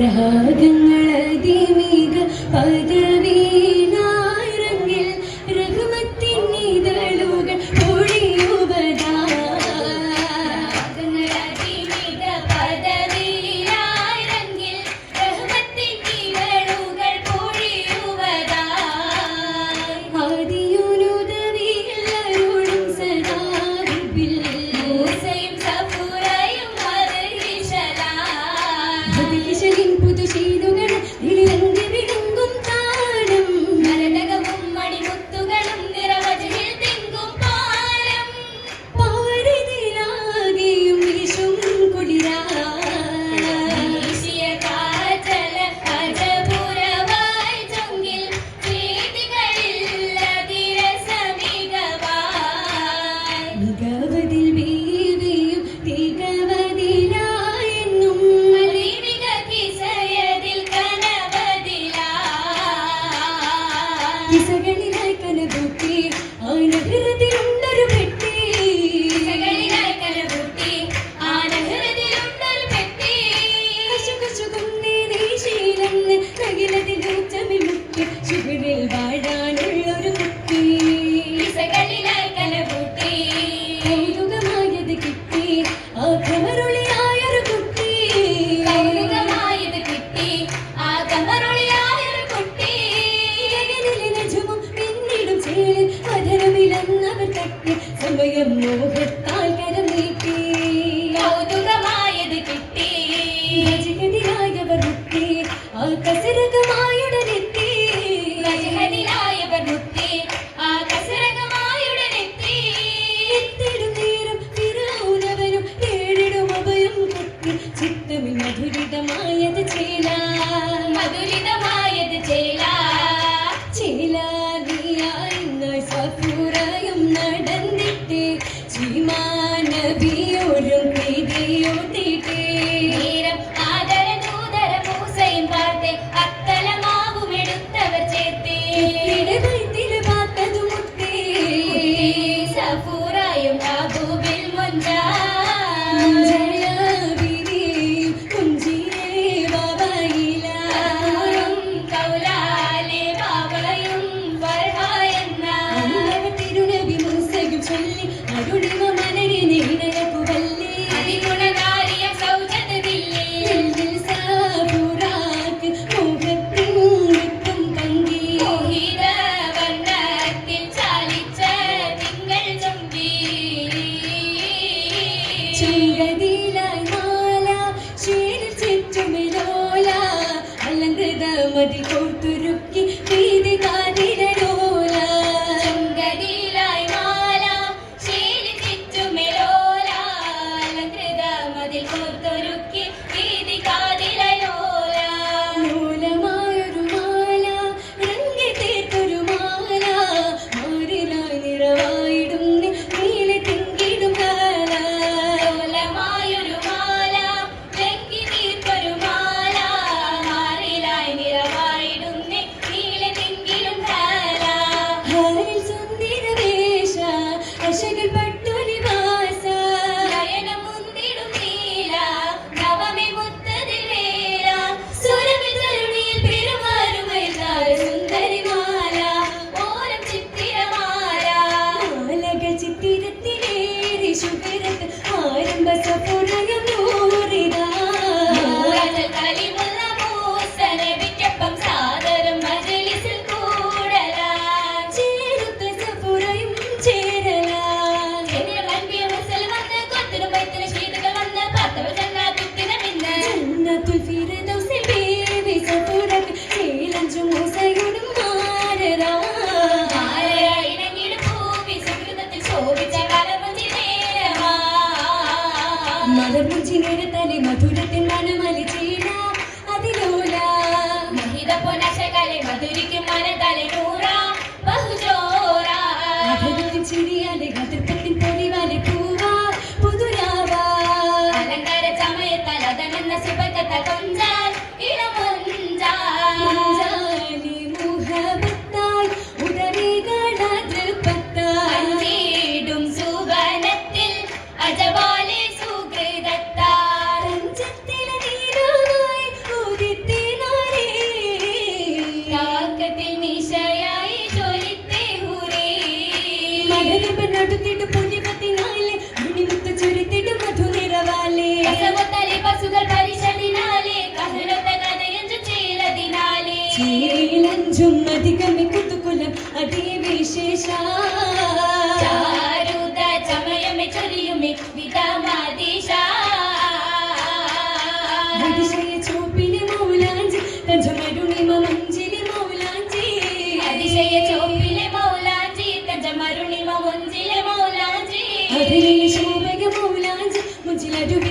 രാഗങ്ങളതിമിക പദവീ അധരമിലെന്നവർ തട്ടി സമയം മോഹത്താൽ കര ഒഴുകും করতে യേശു പിറത്ത് ആരംഭ manamalit ചാരുത ചമയമെ ചൊരിയുമെ വിതമാദിശ അതിശയ ചോപ്പിലെ മൗലാഞ്ചി തഞ്ചമരുണിമ മഞ്ചിലെ മൗലാഞ്ചി. അതിശയ ചോപ്പിലെ മൗലാഞ്ചി തഞ്ചമരുണിമ മഞ്ചിലെ മൗലാഞ്ചി അതിലെ ശോഭക മൗലാഞ്ചി മുഞ്ചിലരുവി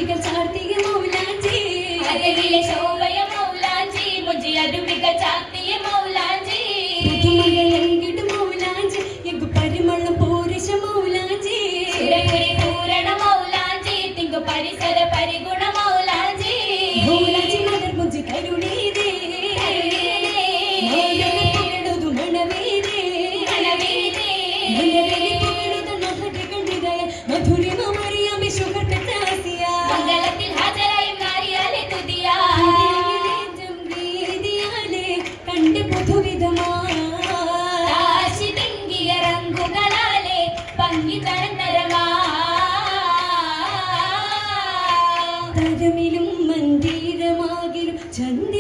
真的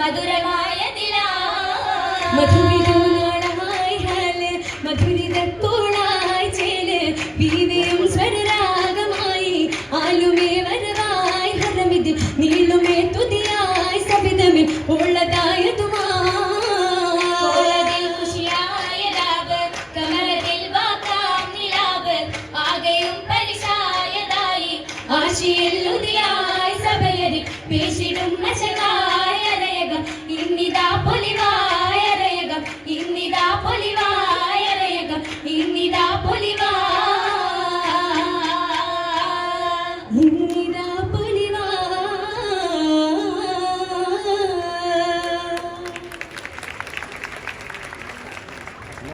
മധുരമായ ദിലാ മധുര